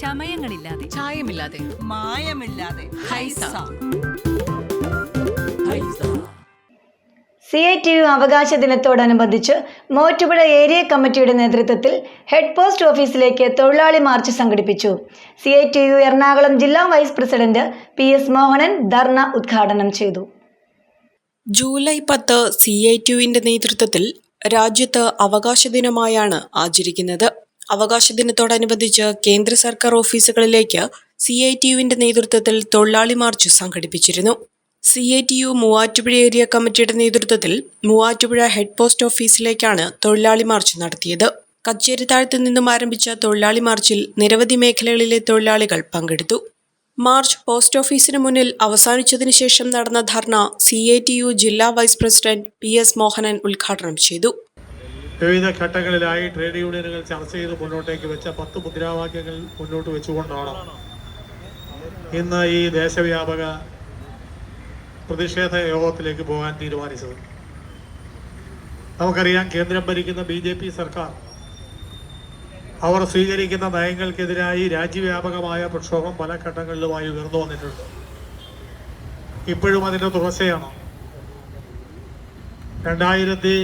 ചമയങ്ങളില്ലാതെ. ചായമില്ലാതെ. മായമില്ലാതെ. ഹൈസ. സി ഐ ടി യു അവകാശ ദിനത്തോടനുബന്ധിച്ച് മോറ്റുപുഴ ഏരിയ കമ്മിറ്റിയുടെ നേതൃത്വത്തിൽ ഹെഡ് പോസ്റ്റ് ഓഫീസിലേക്ക് തൊഴിലാളി മാർച്ച് സംഘടിപ്പിച്ചു. C I T U Ernakulam ജില്ലാ vice president P S Mohanan dharna ഉദ്ഘാടനം ചെയ്തു. ജൂലൈ പത്ത് സി ഐ ടി യുവിന്റെ നേതൃത്വത്തിൽ രാജ്യത്ത് അവകാശ ദിനമായാണ് ആചരിക്കുന്നത്. അവകാശ ദിനത്തോടനുബന്ധിച്ച് കേന്ദ്ര സർക്കാർ ഓഫീസുകളിലേക്ക് സി ഐ ടി യുവിന്റെ നേതൃത്വത്തിൽ തൊഴിലാളി മാർച്ച് സംഘടിപ്പിച്ചിരുന്നു. C I T U Muvattupuzha area കമ്മിറ്റിയുടെ നേതൃത്വത്തിൽ മൂവാറ്റുപുഴ ഹെഡ് പോസ്റ്റ് ഓഫീസിലേക്കാണ് തൊഴിലാളി മാർച്ച് നടത്തിയത്. കച്ചേരിത്താഴത്ത് നിന്നും ആരംഭിച്ച തൊഴിലാളി മാർച്ചിൽ നിരവധി മേഖലകളിലെ തൊഴിലാളികൾ പങ്കെടുത്തു. മാർച്ച് പോസ്റ്റ് ഓഫീസിന് മുന്നിൽ അവസാനിച്ചതിനു ശേഷം നടന്ന dharna C I T U ജില്ലാ vice president P S Mohanan ഉദ്ഘാടനം ചെയ്തു. വിവിധ ഘട്ടങ്ങളിലായി ട്രേഡ് യൂണിയനുകൾ ചർച്ച ചെയ്ത് മുന്നോട്ടേക്ക് വെച്ച പത്ത് മുദ്രാവാക്യങ്ങൾ മുന്നോട്ട് വെച്ചുകൊണ്ടാണ് ഇന്ന് ഈ ദേശവ്യാപക പ്രതിഷേധ യോഗത്തിലേക്ക് പോകാൻ തീരുമാനിച്ചത്. നമുക്കറിയാം കേന്ദ്രം ഭരിക്കുന്ന ബി ജെ പി സർക്കാർ അവർ സ്വീകരിക്കുന്ന നയങ്ങൾക്കെതിരായി രാജ്യവ്യാപകമായ പ്രക്ഷോഭം പല ഘട്ടങ്ങളിലുമായി ഉയർന്നു വന്നിട്ടുണ്ട്. ഇപ്പോഴും അതിന്റെ തുടർച്ചയാണ്. രണ്ടായിരത്തി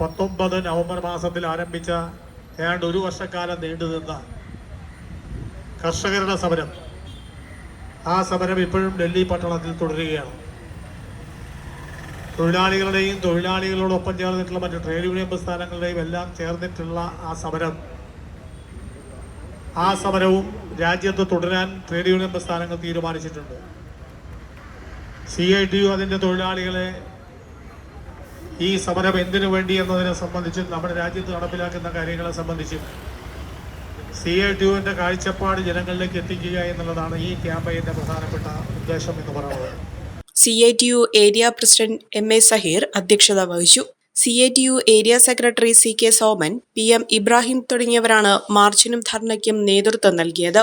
പത്തൊമ്പത് നവംബർ മാസത്തിൽ ആരംഭിച്ച ഏതാണ്ട് ഒരു വർഷക്കാലം നീണ്ടുനിന്ന കർഷകരുടെ സമരം. ആ സമരം ഇപ്പോഴും ഡൽഹി പട്ടണത്തിൽ തുടരുകയാണ്. തൊഴിലാളികളുടെയും തൊഴിലാളികളോടൊപ്പം ചേർന്നിട്ടുള്ള മറ്റു ട്രേഡ് യൂണിയൻ പ്രസ്ഥാനങ്ങളുടെയും എല്ലാം ചേർന്നിട്ടുള്ള ആ സമരം. ആ സമരവും രാജ്യത്ത് തുടരാൻ ട്രേഡ് യൂണിയൻ പ്രസ്ഥാനങ്ങൾ തീരുമാനിച്ചിട്ടുണ്ട്. സി ഐ ടി യു അതിന്റെ തൊഴിലാളികളെ ഈ സമരം എന്തിനു വേണ്ടി എന്നതിനെ സംബന്ധിച്ചും നമ്മുടെ രാജ്യത്ത് നടപ്പിലാക്കുന്ന കാര്യങ്ങളെ സംബന്ധിച്ചും സി ഐ ടിയുവിന്റെ കാഴ്ചപ്പാട് ജനങ്ങളിലേക്ക് എത്തിക്കുക എന്നുള്ളതാണ് ഈ ക്യാമ്പയിന്റെ പ്രധാനപ്പെട്ട ഉദ്ദേശം എന്ന് പറയുന്നത്. C I T U area president M A Saheer അധ്യക്ഷത വഹിച്ചു. C I T U area secretary C K Soman P M Ibrahim തുടങ്ങിയവരാണ് മാർച്ചിനും ധർണയ്ക്കും നേതൃത്വം നൽകിയത്.